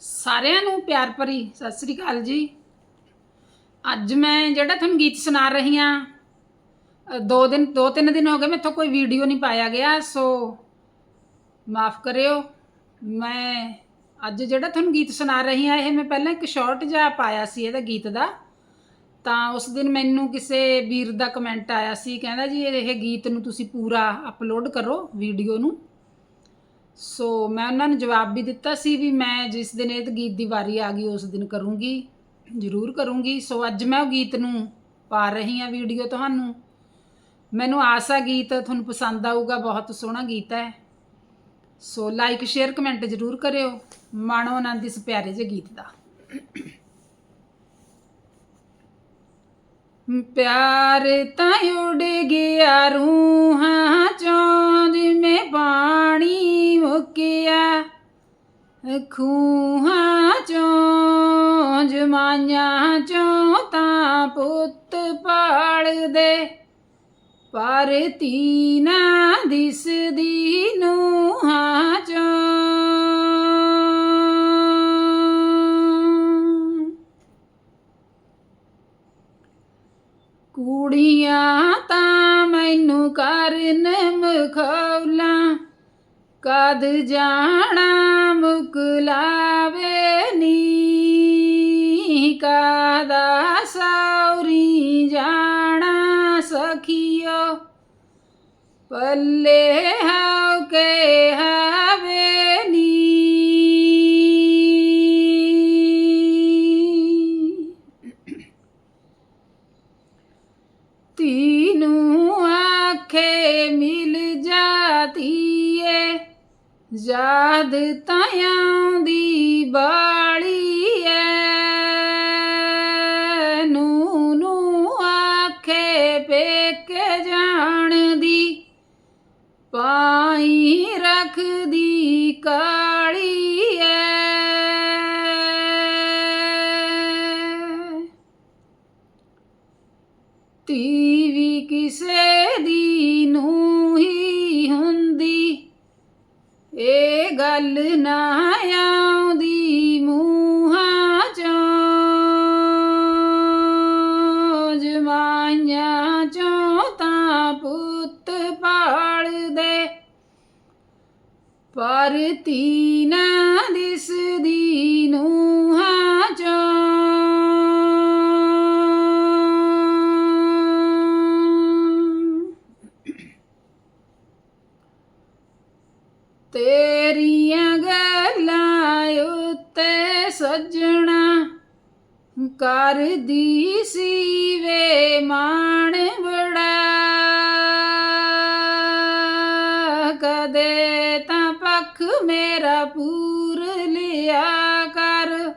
ਸਾਰਿਆਂ ਨੂੰ ਪਿਆਰ ਭਰੀ ਸਤਿ ਸ੍ਰੀ ਅਕਾਲ ਜੀ। ਅੱਜ ਮੈਂ ਜਿਹੜਾ ਤੁਹਾਨੂੰ ਗੀਤ ਸੁਣਾ ਰਹੀ ਹਾਂ ਦੋ ਦਿਨ, ਦੋ ਤਿੰਨ ਦਿਨ ਹੋ ਗਏ ਮੇਥੋਂ ਕੋਈ ਵੀਡੀਓ ਨਹੀਂ ਪਾਇਆ ਗਿਆ, ਸੋ ਮਾਫ ਕਰਿਓ। ਮੈਂ ਅੱਜ ਜਿਹੜਾ ਤੁਹਾਨੂੰ ਗੀਤ ਸੁਣਾ ਰਹੀ ਹਾਂ, ਇਹ ਮੈਂ ਪਹਿਲਾਂ ਇੱਕ ਸ਼ਾਰਟ ਜਿਹਾ ਪਾਇਆ ਸੀ ਇਹਦਾ ਗੀਤ ਦਾ। ਤਾਂ ਉਸ ਦਿਨ ਮੈਨੂੰ ਕਿਸੇ ਵੀਰ ਦਾ ਕਮੈਂਟ ਆਇਆ ਸੀ, ਕਹਿੰਦਾ ਜੀ ਇਹ ਗੀਤ ਨੂੰ ਤੁਸੀਂ ਪੂਰਾ ਅਪਲੋਡ ਕਰੋ, ਵੀਡੀਓ ਨੂੰ। ਸੋ ਮੈਂ ਉਹਨਾਂ ਨੂੰ ਜਵਾਬ ਵੀ ਦਿੱਤਾ ਸੀ ਵੀ ਮੈਂ ਜਿਸ ਦਿਨ ਇਹ ਗੀਤ ਦੀ ਵਾਰੀ ਆ ਗਈ, ਉਸ ਦਿਨ ਕਰੂੰਗੀ, ਜ਼ਰੂਰ ਕਰੂੰਗੀ। ਸੋ ਅੱਜ ਮੈਂ ਉਹ ਗੀਤ ਨੂੰ ਪਾ ਰਹੀ ਹਾਂ ਵੀਡੀਓ ਤੁਹਾਨੂੰ। ਮੈਨੂੰ ਆਸ ਆ ਗੀਤ ਤੁਹਾਨੂੰ ਪਸੰਦ ਆਊਗਾ, ਬਹੁਤ ਸੋਹਣਾ ਗੀਤ ਹੈ। ਸੋ ਲਾਈਕ ਸ਼ੇਅਰ ਕਮੈਂਟ ਜ਼ਰੂਰ ਕਰਿਓ। ਮਾਣੋ ਆਨੰਦ ਇਸ ਪਿਆਰੇ ਜਿਹੇ ਗੀਤ ਦਾ। ਪਿਆਰ ਤਾਂ ਉੱਡ ਗਿਆ ਰੂਹਾਂ ਚੋਂ, ਜਿਵੇਂ ਪਾਣੀ ਮੁੱਕਿਆ। ਖੂਹਾਂ ਚੋਂ ਜਮਾਈਆਂ ਚੋਂ ਤਾਂ ਪੁੱਤ ਪਾਲਦੇ। ਪਰ ਤੀਨਾ ਦਿਸਦੀ ਨੂੰਹਾਂ ਚੋਂ ਕੁੜੀਆਂ ਤਾਂ ਮੈਨੂੰ ਕਰਨ ਮਖੌਲਾਂ। ਕਦ ਜਾਣਾ ਮੁਕਲਾਵੇ ਨੀ। ਕਾਦਾ ਸੌਰੀ ਜਾਣਾ ਸਖੀਓ। ਪੱਲੇ ਹਾਉ ਕੇ ਹਾਵੇ ਤੀਨੂੰ ਆਖੇ ਮਿਲ ਜਾਤੀ ਏ ਯਾਦ ਤਾਂ ਆਉਂਦੀ ਬਾਲੀ ਏ ਨੂੰ ਨੂੰ ਆਖੇ ਪੇਕੇ ਜਾਣਦੀ ਪਾਈ ਰੱਖਦੀ ਕਾਲੀ ਧੀ ਵੀ ਕਿਸੇ ਦੀ ਨੂੰ ਹੀ ਹੁੰਦੀ। ਇਹ ਗੱਲ ਨਾ ਆਉਂਦੀ ਮੂੰਹਾਂ ਚੋਂ। ਜਮਾਈਆਂ ਚੋਂ ਤਾਂ ਪੁੱਤ ਪਾਲਦੇ। ਪਰ ਧੀ ਨਾ ਦਿਸਦੀ ਨੂੰ ਚੋਂ ਤੇਰੀਆਂ ਗੱਲਾਂ ਉੱਤੇ ਸੱਜਣਾ ਕਰਦੀ ਸੀ ਵੇ ਮਾਣ ਬੜਾ ਕਦੇ ਤਾਂ ਪੱਖ ਮੇਰਾ ਪੂਰ ਲਿਆ ਕਰ।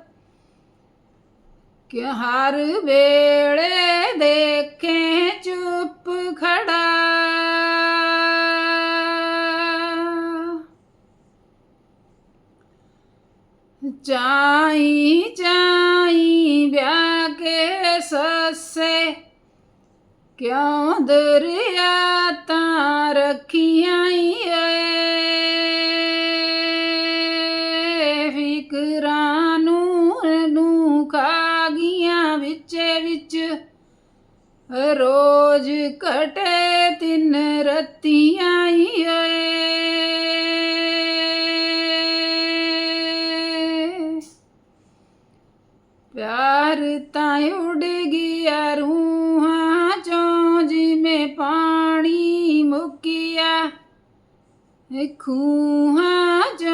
ਕਿ ਹਰ ਵੇਲੇ ਦੇਖੇ ਚੁੱਪ ਖੜਾ ਚਾਈ ਚਾਈ ਵਿਆਹ ਕੇ ਸੱਸੇ। ਕਿਉਂ ਦਰਿਆ ਤਾਂ ਰੱਖੀਆਂ ਈ ਏ? ਫਿਕਰਾਂ ਨੂੰ ਨੂੰ ਖਾ ਗਈਆਂ ਵਿੱਚੇ ਵਿੱਚ। ਰੋਜ਼ ਕਟੇ ਤਿੰਨ ਰਤੀਆਂ ਏ। ਪਿਆਰ ਤਾਂ ਉੱਡ ਗਿਆ ਰੂਹਾਂ ਚੋਂ, ਜਿਵੇਂ ਪਾਣੀ ਮੁੱਕਿਆ ਇਹ ਖੂਹਾਂ ਚੋਂ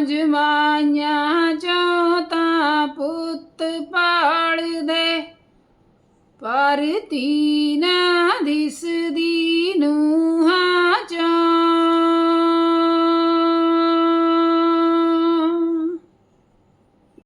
ਜਮਾਈਆਂ ਚੋਂ ਤਾਂ ਪੁੱਤ ਪਾਲਦੇ। ਪਰ ਤੀਨਾ